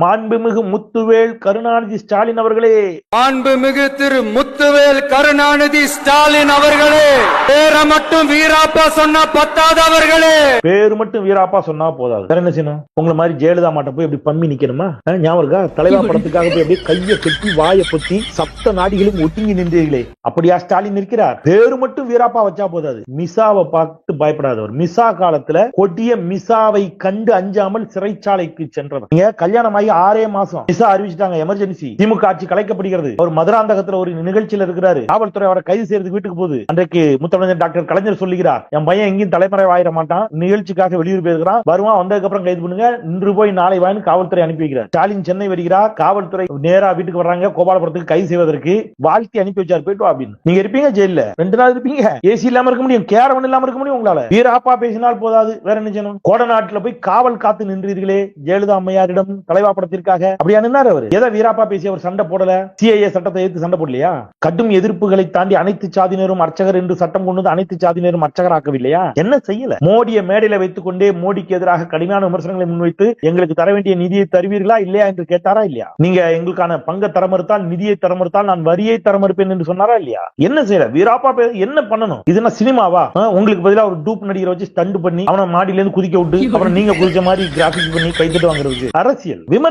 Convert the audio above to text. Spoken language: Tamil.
மாண்புமிகு முத்துவேல் கருணாநிதி ஸ்டாலின் அவர்களே. மாண்புமிகு திரு முத்துவேல் கருணாநிதி ஸ்டாலின் அவர்களே. பேரை மட்டும் வீராப்பா சொன்னா பத்தாது அவர்களே. பேரு மட்டும் வீராப்பா சொன்னா போதாது. வேற என்ன செய்யணும்? உங்களை மாதிரி ஜெயலலிதா மாட்ட போய் இப்படி பம்மி நிக்கணுமா? ஞாபகம் இருக்கா? தலைவா படத்துக்காக போய் அப்படியே கையை கட்டி வாயை பொத்தி சப்த நாடிகளும் ஒட்டுங்கி நின்றீர்களே. அப்படியா ஸ்டாலின் இருக்கிறார்? பேரு மட்டும் வீராப்பா வச்சா போதாது. மிசாவை பார்த்து பயப்படாதவர். மிசா காலத்துல கொடிய மிசாவை கண்டு அஞ்சாமல் சிறைச்சாலைக்கு சென்றவர். நீங்க கல்யாணம் ஆகி ஆகி ஆறே மாசம். மிசா அறிவிச்சிட்டாங்க எமர்ஜென்சி திமுக ஆட்சி கலைக்கப்படுகிறது. அவர் மதுராந்தகத்துல ஒரு நிகழ்ச்சியில இருக்கிறாரு. காவல்துறை அவரை கைது செய்யறதுக்கு வீட்டுக்கு போகுது. அன்றைக்கு முத்தமிழர் டாக்டர் கலைஞர் சொல்லுகிறார் என் பையன் எங்கேயும் தலைமறை ஆயிட மாட்டான். நிகழ்ச்சிக்காக வெளியூர் போயிருக்கிறான். வருவான் வந்ததுக்கு அப்புறம் கைது பண்ணுங்க. இன்று போய் நாளை வான்னு காவல்துறை அனுப்பி வைக்கிறார். ஸ்டாலின் சென்னை வருகிறார். காவல்துறை நேரா வீட்டுக்கு வர்றாங்க. கோபாலபுரத்துக்கு கைது செய்வதற்கு வாழ்த்தி அனுப்பி வச்சார். போயிட்டு அப்படின்னு. நீங்க இருப்பீங்க ஜெயில ரெண்டு நாள் இருப்பீங்க. ஏசி இல்லாம இருக்க முடியும். கேரவன் இல்லாம இருக்க முடியும் உங்களால. வீராப்பா பேசினால் போதாது. வேற என்ன செய்யணும்? கோடநாட்டுல போய் காவல் காத்து நின்றீர்களே. ஜெயலலிதா அம்மையாரிடம் தலைவா படத்திற்காக அப்படியா நின்னாரு அவர்? எதை வீராப்பா பேசி அவர் சண்டை போடல? சிஐஏ சட்டத்தை எதிர்த்து சண்டை போடலையா? கடும் எதிர்ப்புகளை தாண்டி அனைத்து சாதியினரும் அர்ச்சகர் என்று சட்டம் கொண்டு வந்து அனைத்து சாதியினரும் அர்ச்சகராக்கவில்லையா? என்ன செய்யல? மோடிய மேடையில வைத்துக் கொண்டே மோடிக்கு எதிராக கடுமையான விமர்சனங்களை முன்வைத்து எங்களுக்கு தர வேண்டிய நிதியை தருவீர்களா இல்லையா என்று கேட்டாரா இல்லையா? நீங்க எங்களுக்கான பங்க தர மறுத்தால் நிதியை தர மறுத்தால் நான் வரியை தர மறுப்பேன் என்று சொன்னாரா இல்லையா? என்ன செய்யல? வீராப்பா என்ன பண்ணணும்? இது என்ன சினிமாவா? உங்களுக்கு பதிலாக ஒரு டூப் நடிகரை வச்சு ஸ்டண்ட் பண்ணி அவனை மாடியில இருந்து குதிக்க விட்டு அப்புறம் நீங்க குதிச்ச மாதிரி கிராபிக் பண்ணி கைத்தட்டு வாங்குறது அரசியல். விமர்சனம்